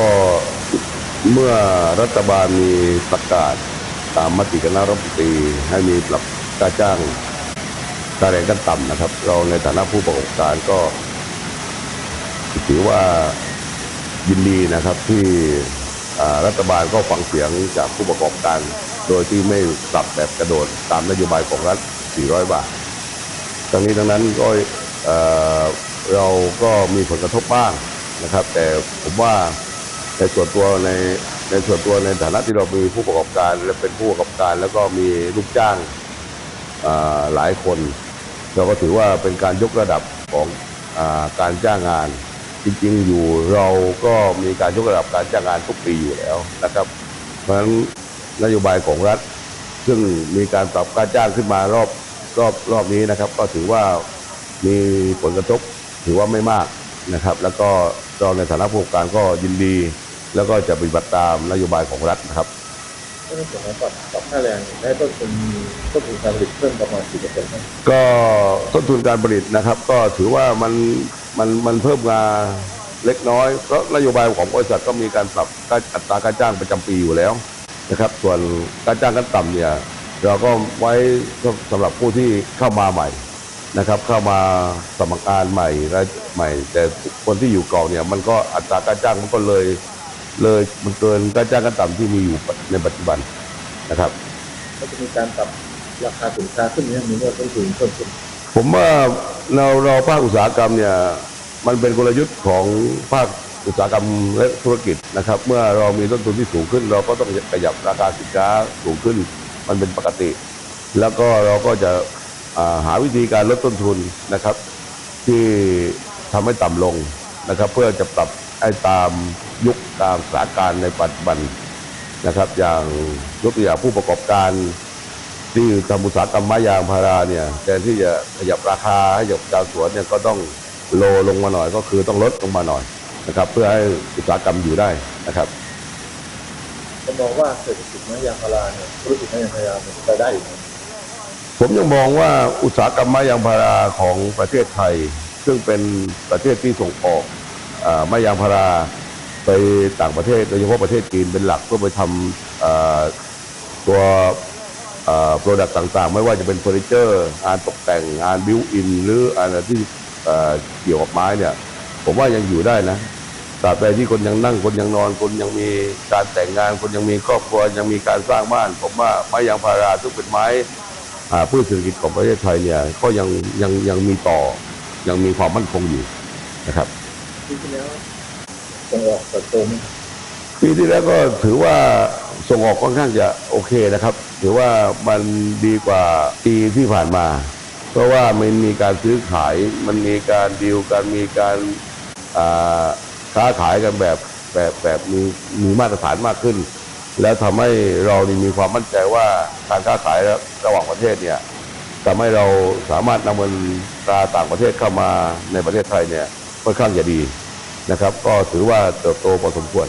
ก็เมื่อรัฐบาลมีประกาศตามมติคณะรัฐมนตรีให้มีปรับค่าจ้างค่าแรงขั้นต่ำนะครับ เราในฐานะผู้ประกอบการก็ ถือว่ายินดีนะครับที่รัฐบาลก็ฟังเสียงจากผู้ประกอบการ โดยที่ไม่ปรับแบบกระโดดตามนโยบายของรัฐ 400 บาท ทั้งนี้ทั้งนั้นก็เราก็มีผลกระทบบ้างนะครับ แต่ผมว่า ในส่วนตัวในในส่วนตัวในฐานะที่เรามีผู้ประกอบการและเป็นผู้ประกอบการ แล้วก็มีลูกจ้างาหลายคน เราก็ถือว่าเป็นการยกระดับของอาการจ้างงาน จริงๆ อยู่เราก็มีการยกระดับการจ้างงานทุกปีอยู่แล้วนะครับ เพราะฉะนั้นนโยบายของรัฐ ซึ่งมีการปรับค่าจ้างขึ้นมารอบรอบรอบนี้นะครับ ก็ถือว่ามีผลกระทบถือว่าไม่มากนะครับ แล้วก็เราในฐานะผู้ประกอบการก็ยินดี แล้วก็จะปฏิบัติตามนโยบายของรัฐนะครับก็ในส่วนของปรับปรับค่าแรงได้ต้นทุนต้นทุนการผลิตเพิ่มประมาณกี่เปอร์เซ็นต์ครับก็ต้นทุนการผลิตนะครับ ก็ถือว่ามันมันมันเพิ่มมาเล็กน้อยเพราะนโยบายของบริษัทก็มีการปรับค่าอัตราการจ้างประจำปีอยู่แล้วนะครับ ส่วนการจ้างขั้นต่ำเนี่ยเราก็ไว้สำหรับผู้ที่เข้ามาใหม่นะครับ เข้ามาสมัครงานใหม่และใหม่ แต่คนที่อยู่เก่าเนี่ยมันก็อัตราการจ้างมันก็เลย เลยมันเกินการจ้างขั้นต่ำที่มีอยู่ในปัจจุบันนะครับ ก็จะมีการปรับราคาสินค้าขึ้นเนี่ยมีเมื่อต้นทุนเพิ่มขึ้น ผมว่าเราเราภาคอุตสาหกรรมเนี่ยมันเป็นกลยุทธ์ของภาคอุตสาหกรรมและธุรกิจนะครับ เมื่อเรามีต้นทุนที่สูงขึ้น เราก็ต้องขยับราคาสินค้าสูงขึ้น มันเป็นปกติ แล้วก็เราก็จะอ่าหาวิธีการลดต้นทุนนะครับ ที่ทำให้ต่ำลงนะครับ เพื่อจะปรับ ให้ตามยุคตามสถานการณ์ในปัจจุบันนะครับ อย่างยกตัวอย่างผู้ประกอบการที่ทำอุตสาหกรรมไม้ยางพาราเนี่ยแทนที่จะขยับราคาให้กับชาวสวนเนี่ยก็ต้องโลลงมาหน่อยก็คือต้องลดลงมาหน่อยนะครับ เพื่อให้อุตสาหกรรมอยู่ได้นะครับผมมองว่าเศรษฐกิจไม้ยางพาราเนี่ยธุรกิจไม้ยางพาราเนี่ยไปได้อยู่นะผมยังมองว่าอุตสาหกรรมไม้ยางพาราของประเทศไทย ซึ่งเป็นประเทศที่ส่งออกอ่า ไม้ยางพาราไปต่างประเทศโดยเฉพาะประเทศจีนเป็นหลักเพื่อไปทำตัวโปรดักต์ต่างๆ ไม่ว่าจะเป็นเฟอร์นิเจอร์งานตกแต่งงานบิวอิน หรืออะไรที่เกี่ยวกับไม้เนี่ย ผมว่ายังอยู่ได้นะตราบใดที่คนยังนั่งคนยังนอน คนยังมีการแต่งงาน คนยังมีครอบครัวยังมีการสร้างบ้าน ผมว่าไม้ยางพาราซึ่งเป็นไม้พืชเศรษฐกิจของประเทศไทยเนี่ยก็ยังยังยังมีต่อยังมีความมั่นคงอยู่นะครับ ปีที่แล้วส่งออกเติบโตไหมครับปีที่แล้วก็ถือว่าส่งออกค่อนข้างจะโอเคนะครับ ถือว่ามันดีกว่าปีที่ผ่านมา เพราะว่ามันมีการซื้อขายมันมีการดีลกันมีการอ่าค้าขายกันแบบแบบแบบมีมีมาตรฐานมากขึ้น แล้วทำให้เรานี่มีความมั่นใจว่าการค้าขายระหว่างประเทศเนี่ยทำให้เราสามารถนำเงินตราต่างประเทศเข้ามาในประเทศไทยเนี่ย ค่อนข้างจะดีนะครับ ก็ถือว่าเติบโตพอสมควร